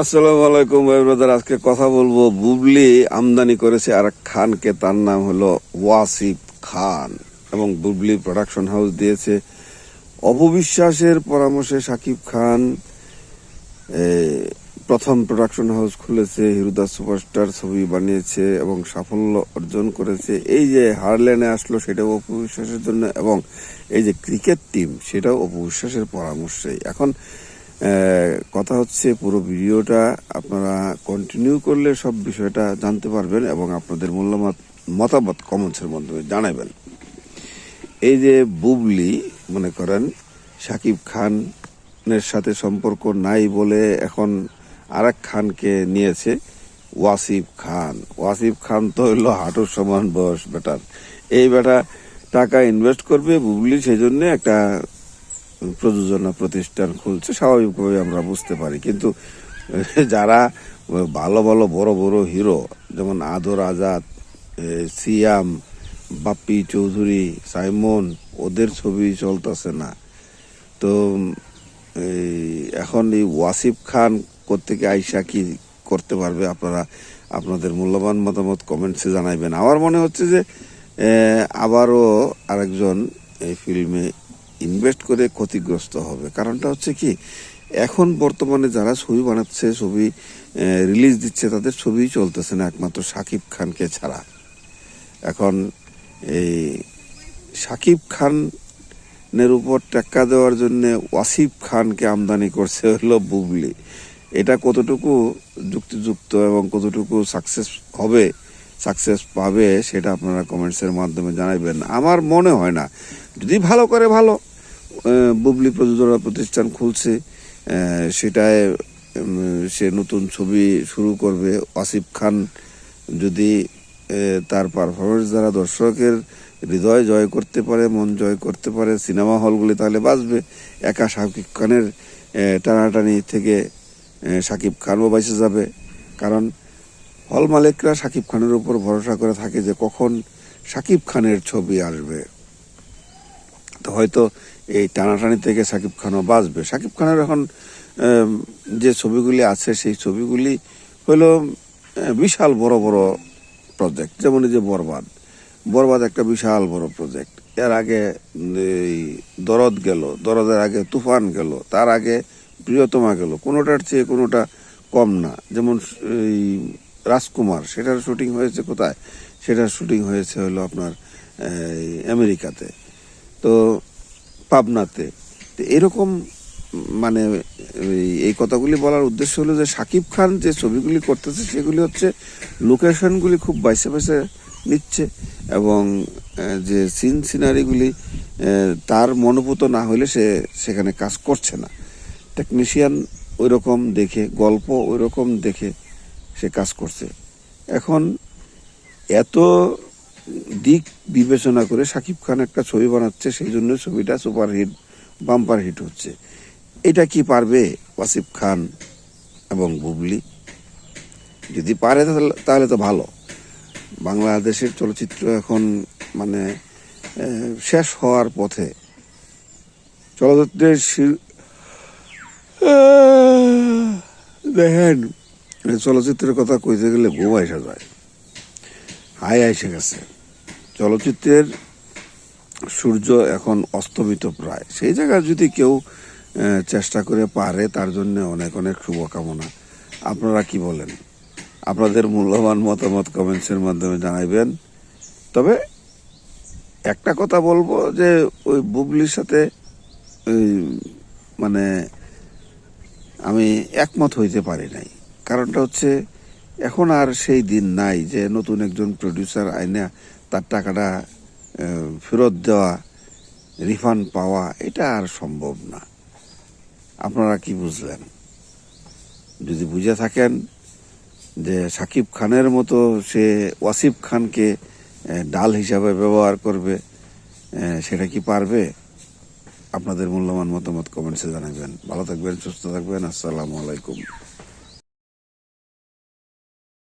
আসসালামু আলাইকুম ভাই ব্রাদার, আজকে কথা বলব বুবলি আমদানি করেছে আর খানকে, তার নাম হলো ওয়াসিফ খান এবং বুবলি প্রোডাকশন হাউস দিয়েছে। অপবিশ্বাসের পরামর্শে সাকিব খান প্রথম প্রোডাকশন হাউস খুলেছে হিরুদাস সুপারস্টার ছবি বানিয়েছে এবং সাফল্য অর্জন করেছে। এই যে হারল্যান্ডে আসলো, সেটাও অপবিশ্বাসের জন্য এবং এই যে ক্রিকেট টিম সেটাও অপবিশ্বাসের পরামর্শে। এখন কথা হচ্ছে পুরো ভিডিওটা আপনারা কন্টিনিউ করলে সব বিষয়টা জানতে পারবেন এবং আপনাদের মূল্যমত মতামত কমেন্টসের মাধ্যমে জানাবেন। এই যে বুবলি, মনে করেন, সাকিব খানের সাথে সম্পর্ক নাই বলে এখন আরেক খানকে নিয়েছে ওয়াসিফ খান। ওয়াসিফ খান তো হইল হাঁটুর সমান বয়স, বেটার। এই বেটা টাকা ইনভেস্ট করবে বুবলি সেই জন্য একটা প্রযোজনা প্রতিষ্ঠান খুলছে স্বাভাবিকভাবে আমরা বুঝতে পারি। কিন্তু, যারা ভালো ভালো, বড় বড় হিরো, যেমন আদর আজাদ সিয়াম, বাপ্পি চৌধুরী, সাইমন, ওদের ছবি চলতেছে না। তো এখন এই ওয়াসিফ খান কোথেকে আইসা কি করতে পারবে আপনারা, আপনাদের মূল্যবান মতামত কমেন্টসে জানাইবেন। আমার মনে হচ্ছে যে আবারও আরেকজন এই ফিল্মে ইনভেস্ট করে ক্ষতিগ্রস্ত হবে। কারণটা হচ্ছে কি, এখন বর্তমানে যারা ছবি বানাচ্ছে, ছবি রিলিজ দিচ্ছে, তাদের ছবি চলতেছে না একমাত্র সাকিব খানকে ছাড়া। এখন এই সাকিব খানের উপর টেক্কা দেওয়ার জন্য ওয়াসিফ খানকে আমদানি করছে হলো বুবলি। এটা কতটুকু যুক্তিযুক্ত এবং কতটুকু সাকসেস হবে সাকসেস পাবে, সেটা আপনারা কমেন্টসের মাধ্যমে জানাবেন আমার মনে হয় না। যদি ভালো করে ভালো বুবলি প্রযোজনা প্রতিষ্ঠান খুলছে সেটায় সে নতুন ছবি শুরু করবে। আসিফ খান যদি তার পারফরমেন্স দ্বারা দর্শকের হৃদয় জয় করতে পারে, মন জয় করতে পারে, সিনেমা হলগুলি তাহলে বাঁচবে একা শাকিব খানের টানাটানি থেকে শাকিব খানও বেঁচে যাবে। কারণ হল মালিকরা শাকিব খানের উপর ভরসা করে থাকে যে কখন শাকিব খানের ছবি আসবে। হয়তো এই টানাটানি থেকে সাকিব খানও বাঁচবে। সাকিব খানের এখন যে ছবিগুলি আছে, সেই ছবিগুলি হলো বিশাল বড় বড় প্রজেক্ট যেমন যে বরবাদ। বরবাদ একটা বিশাল বড় প্রজেক্ট এর আগে এই দরদ গেল, দরদের আগে তুফান গেল, তার আগে প্রিয়তমা গেল। কোনোটার চেয়ে কোনোটা কম না। যেমন, এই রাজকুমার, সেটার শুটিং হয়েছে কোথায়? সেটার শুটিং হয়েছে হলো আপনার আমেরিকাতে। তো পাবনাতে। তো এরকম মানে এই- কথাগুলি বলার উদ্দেশ্য হলো যে সাকিব খান যে ছবিগুলি করতেছে সেগুলি হচ্ছে লোকেশনগুলি খুব বাইসে বাইসে নিচ্ছে এবং যে সিন সিনারিগুলি তার মনোভূত না হলে সে সেখানে কাজ করছে না। টেকনিশিয়ান ওই রকম দেখে, গল্প ওই রকম দেখে সে কাজ করছে। এখন এত দিক বিবেচনা করে সাকিব খান একটা ছবি বানাচ্ছে, সেই জন্য ছবিটা সুপার হিট, বাম্পার হিট হচ্ছে। এটা কি পারবে ওয়াসিফ খান এবং বুবলি? যদি পারে তাহলে- তো ভালো। বাংলাদেশের চলচ্চিত্র এখন মানে শেষ হওয়ার পথে চলচ্চিত্রের দেখেন, চলচ্চিত্রের কথা কইতে গেলে ঘুম আইসা যায়। হাই আইসে গেছে। চলচ্চিত্রের সূর্য এখন অস্তমিত প্রায়। সেই জায়গায় যদি কেউ চেষ্টা করে পারে, তার জন্য অনেক অনেক শুভকামনা। আপনারা কি বলেন? আপনাদের মূল্যবান মতামত কমেন্টসের মাধ্যমে জানাইবেন। তবে একটা কথা বলব যে, ওই বুবলির সাথে মানে আমি একমত হইতে পারি নাই। কারণটা হচ্ছে এখন আর সেই দিন নাই যে নতুন একজন প্রডিউসার আইনা তার টাকাটা ফেরত দেওয়া রিফান্ড পাওয়া, এটা আর সম্ভব না। আপনারা কি বুঝলেন? যদি বুঝে থাকেন যে সাকিব খানের মতো সে ওয়াসিফ খানকে ডাল হিসাবে ব্যবহার করবে সেটা কি পারবে? আপনাদের মূল্যবান মতামত কমেন্টসে জানাবেন। ভালো থাকবেন, সুস্থ থাকবেন, আসসালামু আলাইকুম।